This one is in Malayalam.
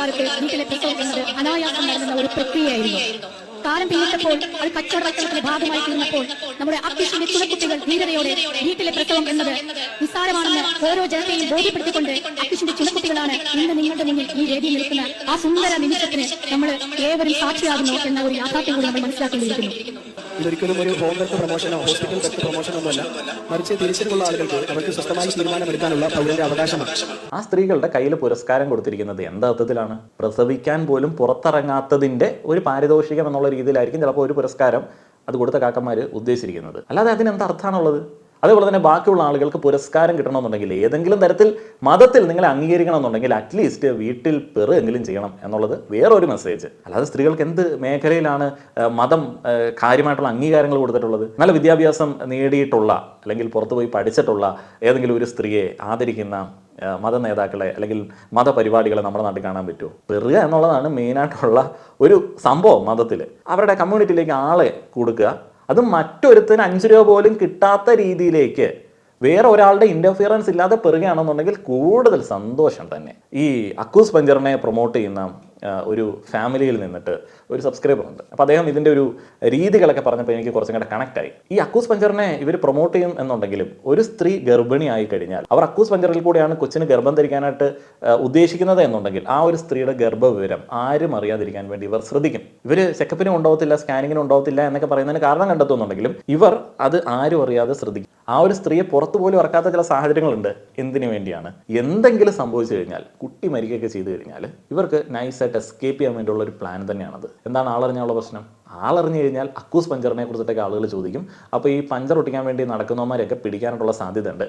കാലത്ത് വീട്ടിലെ പ്രസവം എന്നത് അനായാസം നടന്ന ഒരു പ്രക്രിയയായിരുന്നു. കാലം പിന്നിട്ടപ്പോൾ അത് കച്ചവടത്തിന്റെ ഭാഗമായി തീർന്നപ്പോൾ നമ്മുടെ അക്കിഷിന്റെ ചുണക്കുട്ടികൾ ധീരതയോടെ വീട്ടിലെ പ്രസവം എന്നത് നിസ്സാരമാണെന്ന് ഓരോ ജനതയും ബോധ്യപ്പെടുത്തിക്കൊണ്ട് അക്കിഷിന്റെ ചുണക്കുട്ടികളാണ് ഇന്ന് നിങ്ങളുടെ മുന്നിൽ ഈ വേദിയിൽ നിൽക്കുന്ന ആ സുന്ദര നിമിഷത്തിന് നമ്മൾ ഏവരും സാക്ഷിയാകുന്നു എന്ന ഒരു യാഥാർത്ഥ്യം കൂടി നമ്മൾ മനസ്സിലാക്കേണ്ടിയിരിക്കുന്നു. ഇതൊരിക്കലും ഒരു ഹോം വർക്ക് പ്രൊമോഷനോ ഹോസ്പിറ്റൽ വർക്ക് പ്രൊമോഷനോ ഒന്നുമല്ല മറിച്ച് തിരിച്ചിട്ടുള്ള ആളുകൾക്ക് അവർക്ക് സ്വസ്ഥമായി തീരുമാനമെടുക്കാനുള്ള പൗരന്റെ അവകാശമാണ്. ആ സ്ത്രീകളുടെ കയ്യിൽ പുരസ്കാരം കൊടുത്തിരിക്കുന്നത് എന്താ അർത്ഥത്തിലാണ്? പ്രസവിക്കാൻ പോലും പുറത്തിറങ്ങാത്തതിന്റെ ഒരു പാരിതോഷികം എന്നുള്ള രീതിയിലായിരിക്കും ചിലപ്പോൾ ഒരു പുരസ്കാരം അത് കൊടുത്ത കാക്കന്മാർ ഉദ്ദേശിച്ചിരിക്കുന്നത്. അല്ലാതെ അതിന് എന്താ അർത്ഥമാണുള്ളത്? അതേപോലെ തന്നെ ബാക്കിയുള്ള ആളുകൾക്ക് പുരസ്കാരം കിട്ടണമെന്നുണ്ടെങ്കിൽ ഏതെങ്കിലും തരത്തിൽ മതത്തിൽ നിങ്ങളെ അംഗീകരിക്കണമെന്നുണ്ടെങ്കിൽ അറ്റ്ലീസ്റ്റ് വീട്ടിൽ പെറുകെങ്കിലും ചെയ്യണം എന്നുള്ളത് വേറൊരു മെസ്സേജ് അല്ലാതെ സ്ത്രീകൾക്ക് എന്ത് മേഖലയിലാണ് മതം കാര്യമായിട്ടുള്ള അംഗീകാരങ്ങൾ കൊടുത്തിട്ടുള്ളത്? നല്ല വിദ്യാഭ്യാസം നേടിയിട്ടുള്ള അല്ലെങ്കിൽ പുറത്തുപോയി പഠിച്ചിട്ടുള്ള ഏതെങ്കിലും ഒരു സ്ത്രീയെ ആദരിക്കുന്ന മത നേതാക്കളെ അല്ലെങ്കിൽ മതപരിപാടികളെ നമ്മുടെ നാട്ടിൽ കാണാൻ പറ്റുമോ? പെറുക എന്നുള്ളതാണ് മെയിനായിട്ടുള്ള ഒരു സംഭവം മതത്തിൽ അവരുടെ കമ്മ്യൂണിറ്റിയിലേക്ക് ആളെ കൊടുക്കുക അതും മറ്റൊരുത്തിന് അഞ്ച് രൂപ പോലും കിട്ടാത്ത രീതിയിലേക്ക് വേറെ ഒരാളുടെ ഇന്റർഫിയറൻസ് ഇല്ലാതെ പെറുകയാണെന്നുണ്ടെങ്കിൽ കൂടുതൽ സന്തോഷം തന്നെ. ഈ അക്കൂസ് പഞ്ചറിനെ പ്രൊമോട്ട് ചെയ്യുന്ന ഒരു ഫാമിലിയിൽ നിന്നിട്ട് ഒരു സബ്സ്ക്രൈബർ ഉണ്ട്. അപ്പോൾ അദ്ദേഹം ഇതിന്റെ ഒരു രീതികളൊക്കെ പറഞ്ഞപ്പോൾ എനിക്ക് കുറച്ചും കൂടെ കണക്ട് ആയി. ഈ അക്കൂസ് പഞ്ചറിനെ ഇവർ പ്രൊമോട്ട് ചെയ്യും എന്നുണ്ടെങ്കിലും ഒരു സ്ത്രീ ഗർഭിണി ആയി കഴിഞ്ഞാൽ അവർ അക്കൂസ് പഞ്ചറിൽ കൂടിയാണ് കൊച്ചിന് ഗർഭം ധരിക്കാനായിട്ട് ഉദ്ദേശിക്കുന്നത് എന്നുണ്ടെങ്കിൽ ആ ഒരു സ്ത്രീയുടെ ഗർഭവിവരം ആരും അറിയാതിരിക്കാൻ വേണ്ടി ഇവർ ശ്രദ്ധിക്കും. ഇവർ ചെക്കപ്പിനും ഉണ്ടാവത്തില്ല സ്കാനിങ്ങിനും ഉണ്ടാവത്തില്ല എന്നൊക്കെ പറയുന്നതിന് കാരണം കണ്ടെത്തുന്നുണ്ടെങ്കിലും ഇവർ അത് ആരും അറിയാതെ ശ്രദ്ധിക്കും. ആ ഒരു സ്ത്രീയെ പുറത്തു പോലും ഇറക്കാത്ത ചില സാഹചര്യങ്ങളുണ്ട്. എന്തിനു വേണ്ടിയാണ്? എന്തെങ്കിലും സംഭവിച്ചു കഴിഞ്ഞാൽ കുട്ടി മരിക്കുകയൊക്കെ ചെയ്തു കഴിഞ്ഞാൽ ഇവർക്ക് നൈസായിട്ട് എസ്കേപ്പ് ചെയ്യാൻ വേണ്ടിയുള്ള ഒരു പ്ലാൻ തന്നെയാണത്. എന്താണ് ആളറിഞ്ഞുള്ള പ്രശ്നം? ആളറിഞ്ഞു കഴിഞ്ഞാൽ അക്കൂസ് പഞ്ചറിനെ കുറിച്ചിട്ടൊക്കെ ആളുകൾ ചോദിക്കും. അപ്പോൾ ഈ പഞ്ചർ ഒട്ടിക്കാൻ വേണ്ടി നടക്കുന്നവന്മാരെയൊക്കെ പിടിക്കാനായിട്ടുള്ള സാധ്യത ഉണ്ട്